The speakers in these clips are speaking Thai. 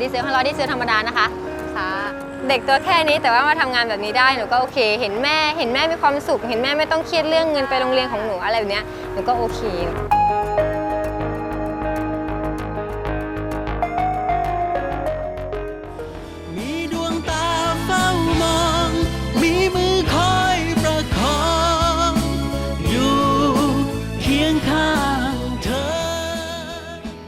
ดีเซลห้าร้อยดีเซลธรรมดานะคะค่ะเด็กตัวแค่นี้แต่ว่ามาทำงานแบบนี้ได้หนูก็โอเค เห็นแม่เห็นแม่มีความสุข เห็นแม่ไม่ต้องเครียดเรื่องเงินไปโรงเรียนของหนูอะไรแบบเนี้ยหนูก็โอเค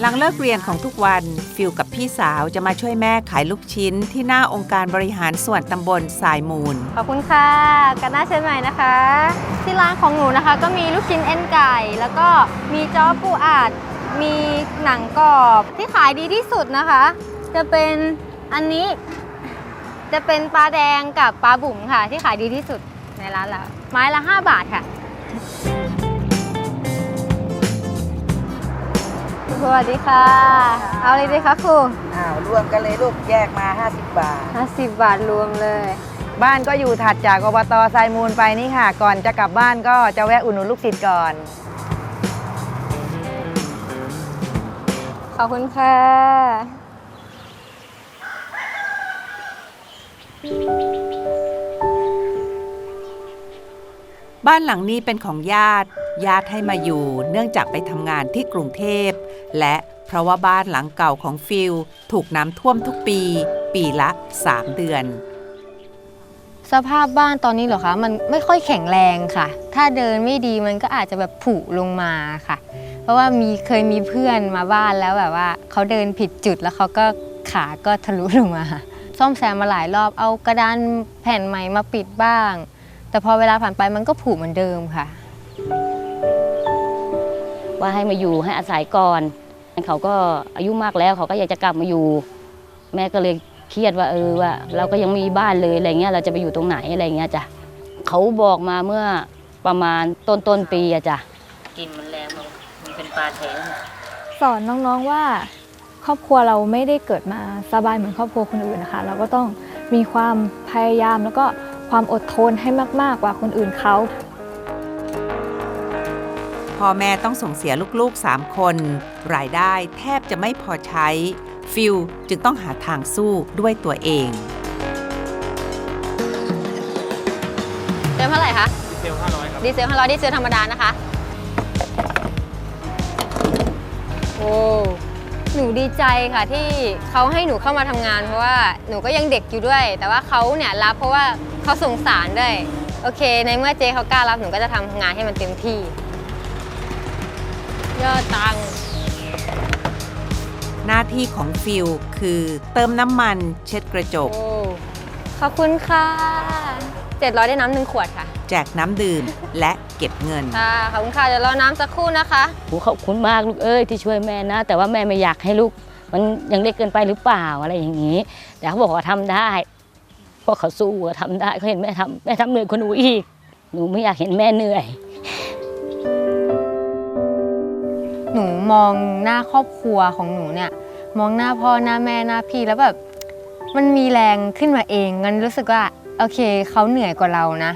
หลังเลิกเรียนของทุกวัน ฟิลกับพี่สาวจะมาช่วยแม่ขายลูกชิ้น ที่หน้าองค์การบริหารส่วนตำบลสายมูล ขอบคุณค่ะกันหน้าเชิญใหม่นะคะ ที่ร้านของหนูนะคะ ก็มีลูกชิ้นเอ็นไก่ แล้วก็มีจ้อปูอัดมีหนังกรอบที่ขายดีที่สุดนะคะ จะเป็นอันนี้ จะเป็นปลาแดงกับปลาบุ๋มค่ะ ที่ขายดีที่สุดในร้านเราไม้ละ 5 บาทค่ะ สวัสดีค่ะ เอาเลยดีคะครูอ้าวรวมกันเลยลูกแยกมา 50 บาท 50 บาทรวมเลย บ้านก็อยู่ถัดจากอบตไซมูลไปนี่ค่ะ ก่อนจะกลับบ้านก็จะแวะอุ่นหนุนลูกศิษย์ก่อน ขอบคุณค่ะ บ้านหลังนี้เป็นของญาติ ญาติให้มาอยู่ เนื่องจากไปทำงานที่กรุงเทพ และเพราะว่าบ้านหลังเก่าของฟิลถูกน้ำท่วมทุกปี ปีละ 3 เดือน สภาพบ้านตอนนี้เหรอคะ มันไม่ค่อยแข็งแรงค่ะ ถ้าเดินไม่ดีมันก็อาจจะแบบผุลงมาค่ะ เพราะว่ามีเคยมีเพื่อนมาบ้านแล้วแบบว่าเขาเดินผิดจุดแล้วเขาก็ขาก็ทะลุลงมา ซ่อมแซมมาหลายรอบเอากระดานแผ่นใหม่มาปิดบ้าง แต่พอเวลาผ่านไปมันก็ผุเหมือนเดิมค่ะ ว่าให้มาอยู่ให้อาศัยก่อนเขาก็อายุมากแล้วเขาก็อยากจะกลับมาอยู่ แม่ก็เลยเครียดว่าเออว่า เราก็ยังมีบ้านเลยอะไรเงี้ยเราจะไปอยู่ตรงไหนอะไรเงี้ยจ้ะเขาบอกมาเมื่อประมาณต้นต้นๆปีอะจ้ะกินมันแรงมันเป็นปลาแท้สอนน้องๆว่า ครอบครัวเราไม่ได้เกิดมาสบายเหมือนครอบครัวคนอื่นนะคะ เราก็ต้องมีความพยายามแล้วก็ความอดทนให้มาก ๆกว่าคนอื่นเขา พ่อแม่ต้องส่งเสียลูกๆ 3 คน รายได้แทบจะไม่พอใช้ ฟิลจึงต้องหาทางสู้ด้วยตัวเองเติมเท่าไหร่คะดีเซล500ครับดีเซล500ดีเซลธรรมดานะคะ โอ้หนูดีใจค่ะที่เขาให้หนูเข้ามาทำงาน เพราะว่าหนูก็ยังเด็กอยู่ด้วย แต่ว่าเขาเนี่ยรับเพราะว่าเขาสงสารด้วย โอเค ในเมื่อเจเขากล้ารับหนูก็จะทำงานให้มันเต็มที่ ยอดตังค์หน้าที่ของฟิลคือเติมน้ำมันเช็ดกระจก โอ้ขอบคุณค่ะ700ได้น้ำหนึ่งขวดค่ะ แจกน้ำดื่มและเก็บเงิน ค่ะขอบคุณค่ะเดี๋ยวรอน้ำสักครู่นะคะโหขอบคุณมากลูกเอ้ยที่ช่วยแม่นะ แต่ว่าแม่ไม่อยากให้ลูก มันยังเล็กเกินไปหรือเปล่าอะไรอย่างนี้ แต่เขาบอกว่าทำได้เพราะเขาสู้อะทำได้เขาเห็นแม่ทำแม่ทำเหนื่อยคนหนูอีก หนูไม่อยากเห็นแม่เหนื่อย หนูมองหน้าครอบครัวของหนูเนี่ย มองหน้าพ่อหน้าแม่หน้าพี่แล้วแบบมันมีแรงขึ้นมาเองงั้นรู้สึกว่าโอเคเขาเหนื่อยกว่าเรานะ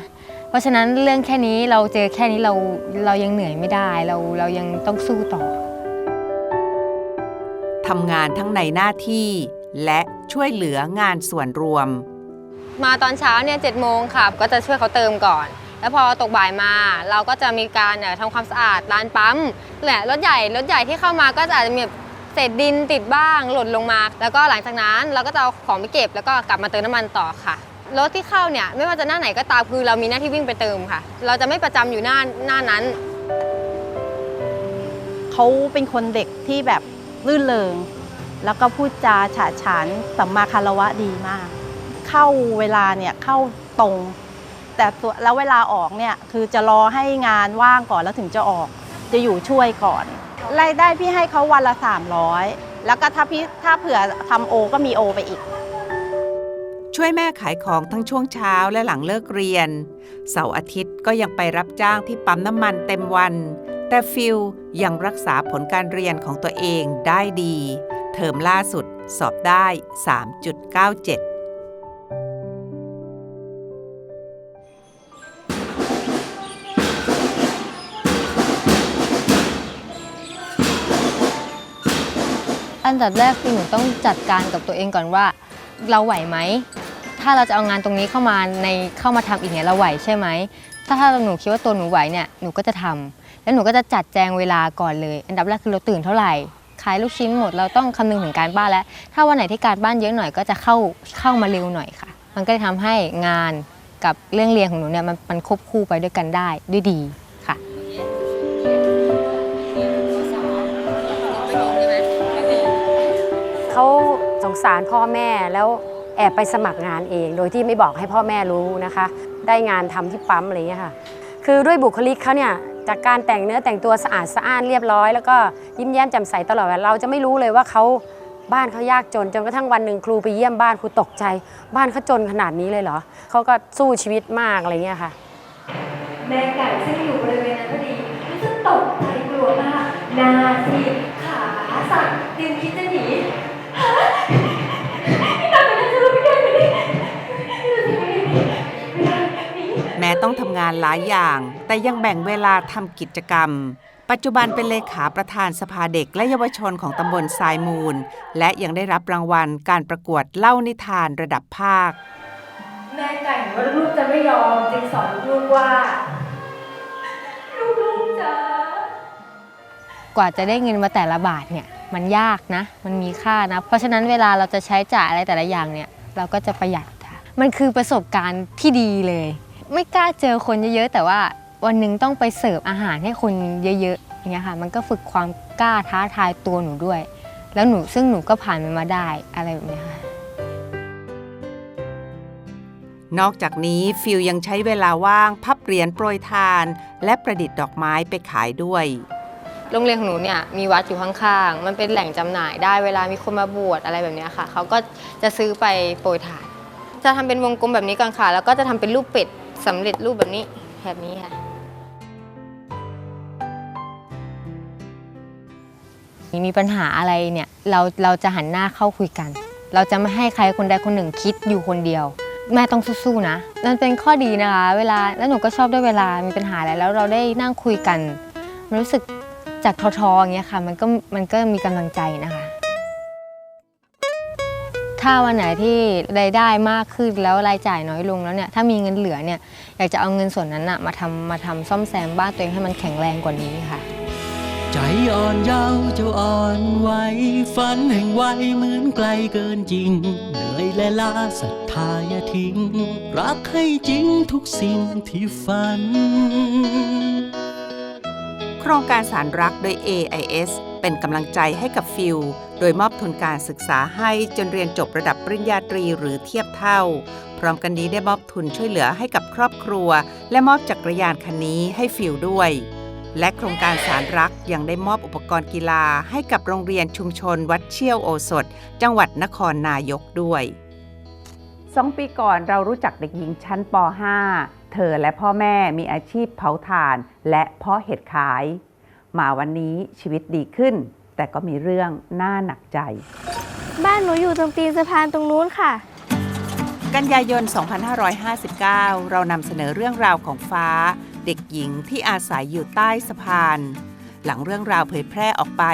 เพราะฉะนั้นเรื่องแค่นี้เราเจอแค่นี้เราเรายังเหนื่อยไม่ได้เราเรายังต้องสู้ต่อทำงานทั้งในหน้าที่และช่วยเหลืองานส่วนรวม มาตอนเช้าเนี่ยเจ็ดโมงค่ะ ก็จะช่วยเขาเติมก่อน แล้วพอตกบ่ายมาเราก็จะมีการเอ่อทำความสะอาดร้านปั๊มแหละรถใหญ่รถใหญ่ที่เข้ามาก็จะอาจจะมีเศษดินติดบ้างหล่นลงมา แล้วก็หลังจากนั้นเราก็จะเอาของไปเก็บ แล้วก็กลับมาเติมน้ำมันต่อค่ะรถที่เข้าเนี่ยไม่ว่าจะหน้าไหนก็ตามคือเรามีหน้าที่วิ่งไปเติมค่ะ เราจะไม่ประจำอยู่หน้าหน้านั้น เขาเป็นคนเด็กที่แบบลื่นเริง แล้วก็พูดจาฉะฉานสัมมาคารวะดีมาก เข้าเวลาเนี่ยเข้าตรง แต่แล้วเวลาออกเนี่ยคือจะรอให้งานว่างก่อนแล้วถึงจะออก จะอยู่ช่วยก่อนรายได้พี่ให้เขาวันละ 300 แล้วก็ถ้าพี่ถ้าเผื่อทำโอก็มีโอไปอีก ช่วยแม่ขายของทั้งช่วงเช้าและหลังเลิกเรียน เสาร์อาทิตย์ก็ยังไปรับจ้างที่ปั๊มน้ำมันเต็มวัน แต่ฟิลยังรักษาผลการเรียนของตัวเองได้ดี เทอมล่าสุดสอบได้ 3.97 อันดับแรกคือหนูต้องจัดการกับตัวเองก่อนว่า เราไหวไหม ถ้าเราจะเอางานตรงนี้เข้ามาในเข้ามาทำอีกเนี่ยเราไหวใช่ไหม ถ้าถ้าหนูคิดว่าตัวหนูไหวเนี่ยหนูก็จะทำแล้วหนูก็จะจัดแจงเวลาก่อนเลย อันดับแรกคือเราตื่นเท่าไหร่ขายลูกชิ้นหมดเราต้องคำนึงถึงการบ้านแล้ว ถ้าวันไหนที่การบ้านเยอะหน่อยก็จะเข้าเข้ามาเร็วหน่อยค่ะ มันก็จะทำให้งานกับเรื่องเรียนของหนูเนี่ยมันมันควบคู่ไปด้วยกันได้ด้วยดี เขาสงสารพ่อแม่แล้วแอบไปสมัครงานเอง โดยที่ไม่บอกให้พ่อแม่รู้นะคะ ได้งานทำที่ปั๊มอะไรอย่างเงี้ยค่ะ คือด้วยบุคลิกเขาเนี่ยจากการแต่งเนื้อแต่งตัวสะอาดสะอ้านเรียบร้อย แล้วก็ยิ้มแย้มแจ่มใสตลอดเวลาเราจะไม่รู้เลยว่าเขาบ้านเขายากจนจนกระทั่งวันหนึ่งครูไปเยี่ยมบ้านครูตกใจ บ้านเขาจนขนาดนี้เลยเหรอเขาก็สู้ชีวิตมากอะไรเงี้ยค่ะแม่ไก่ซึ่งอยู่บริเวณนั้นพอดีรู้สึกตกใจกลัวมากหน้าซีดขาสั่นเตรียมคิดจะหนี ต้องทำงานหลายอย่าง แต่ยังแบ่งเวลาทำกิจกรรม ปัจจุบันเป็นเลขาประธานสภาเด็กและเยาวชนของตำบลทรายมูล และยังได้รับรางวัลการประกวดเล่านิทานระดับภาค แม่ไก่เห็นว่าลูกๆจะไม่ยอมจึงสอนลูกๆว่า ลูกๆจ๋ากว่าจะได้เงินมาแต่ละบาทเนี่ยมันยากนะ มันมีค่านะ เพราะฉะนั้นเวลาเราจะใช้จ่ายอะไรแต่ละอย่างเนี่ย เราก็จะประหยัดค่ะ มันคือประสบการณ์ที่ดีเลย ไม่กล้าเจอคนเยอะๆ แต่ว่าวันหนึ่งต้องไปเสิร์ฟอาหารให้คนเยอะๆอย่างเงี้ยค่ะ มันก็ฝึกความกล้าท้าทายตัวหนูด้วย แล้วหนูซึ่งหนูก็ผ่านมันมาได้อะไรแบบเนี้ยค่ะ นอกจากนี้ฟิลยังใช้เวลาว่างพับเหรียญโปรยทาน และประดิษฐ์ดอกไม้ไปขายด้วย โรงเรียนของหนูเนี่ยมีวัดอยู่ข้างๆ มันเป็นแหล่งจำหน่ายได้เวลามีคนมาบวชอะไรแบบเนี้ยค่ะ เขาก็จะซื้อไปโปรยทาน จะทำเป็นวงกลมแบบนี้ก่อนค่ะ แล้วก็จะทำเป็นรูปเป็ด สำเร็จรูปแบบนี้แบบนี้ค่ะ มีปัญหาอะไรเนี่ยเราเราจะหันหน้าเข้าคุยกัน เราจะไม่ให้ใครคนใดคนหนึ่งคิดอยู่คนเดียว แม่ต้องสู้ๆนะมันเป็นข้อดีนะคะ เวลาแล้วหนูก็ชอบด้วยเวลามีปัญหาอะไรแล้วเราได้นั่งคุยกัน มันรู้สึกจากท้อๆอย่างเงี้ยค่ะ มันก็มันก็มีกำลังใจนะคะ ถ้าวันไหนที่รายได้มากขึ้นแล้วรายจ่ายน้อยลงแล้วเนี่ยถ้ามีเงินเหลือเนี่ยอยากจะเอาเงินส่วนนั้นอะมาทำมาทำซ่อมแซมบ้านตัวเองให้มันแข็งแรงกว่านี้ค่ะ ใจอ่อนเยาว์เจ้าอ่อนไหวฝันแห่งวัยเหมือนไกลเกินจริงเหนื่อยและล้าศรัทธาอย่าทิ้ง รักให้จริงทุกสิ่งที่ฝัน โครงการสารรักโดย AIS เป็นกำลังใจให้กับฟิลโดยมอบทุนการศึกษาให้จนเรียนจบระดับปริญญาตรีหรือเทียบเท่า พร้อมกันนี้ได้มอบทุนช่วยเหลือให้กับครอบครัว และมอบจักรยานคันนี้ให้ฟิลด้วย และโครงการสารรักยังได้มอบอุปกรณ์กีฬาให้กับโรงเรียนชุมชนวัดเชี่ยวโอสถ จังหวัดนครนายกด้วยสองปีก่อนเรารู้จักเด็กหญิงชั้นป .5 เธอและพ่อแม่มีอาชีพเผาถ่าน และเพาะเห็ดขาย มาวันนี้ชีวิตดีขึ้น แต่ก็มีเรื่องน่าหนักใจ บ้านหนูอยู่ตรงตีนสะพานตรงนู้นค่ะ กันยายน 2559 เรานำเสนอเรื่องราวของฟ้า เด็กหญิงที่อาศัยอยู่ใต้สะพาน หลังเรื่องราวเผยแพร่ออกไป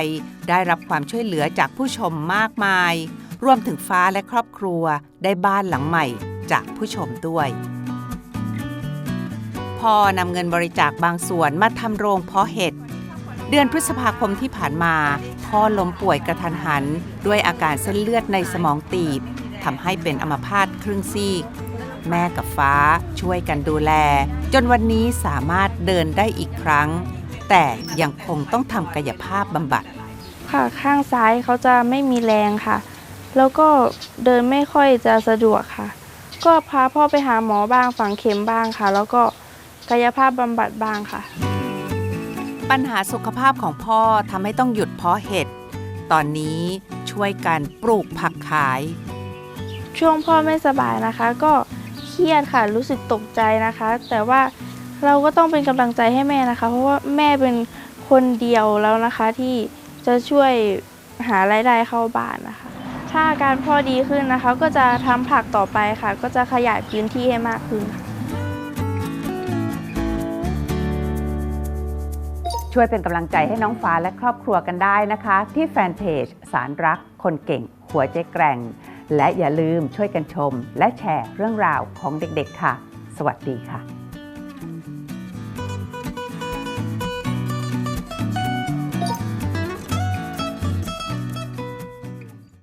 ได้รับความช่วยเหลือจากผู้ชมมากมาย รวมถึงฟ้าและครอบครัวได้บ้านหลังใหม่จากผู้ชมด้วยพ่อนำเงินบริจาคบางส่วนมาทำโรงเพาะเห็ด เดือนพฤษภาคมที่ผ่านมา พ่อล้มป่วยกระทันหัน ด้วยอาการเส้นเลือดในสมองตีบทำให้เป็นอัมพาตครึ่งซีก แม่กับฟ้าช่วยกันดูแล จนวันนี้สามารถเดินได้อีกครั้ง แต่ยังคงต้องทำกายภาพบำบัด ค่ะข้างซ้ายเขาจะไม่มีแรงค่ะ แล้วก็เดินไม่ค่อยจะสะดวกค่ะ ก็พาพ่อไปหาหมอบ้างฝังเข็มบ้างค่ะ แล้วก็กายภาพบำบัดบ้างค่ะ ปัญหาสุขภาพของพ่อทำให้ต้องหยุดเพาะเห็ด ตอนนี้ช่วยกันปลูกผักขาย ช่วงพ่อไม่สบายนะคะ ก็เครียดค่ะรู้สึกตกใจนะคะ แต่ว่าเราก็ต้องเป็นกำลังใจให้แม่นะคะ เพราะว่าแม่เป็นคนเดียวแล้วนะคะที่จะช่วยหารายได้เข้าบ้านนะคะ ถ้าอาการพ่อดีขึ้นนะคะ ก็จะทำผักต่อไปค่ะ ก็จะขยายพื้นที่ให้มากขึ้นค่ะ ช่วยเป็นกำลังใจให้น้องฟ้าและครอบครัวกันได้นะคะ ที่แฟนเพจสารรักคนเก่ง หัวใจแกร่ง และอย่าลืมช่วยกันชม และแชร์เรื่องราวของเด็กๆค่ะ สวัสดีค่ะ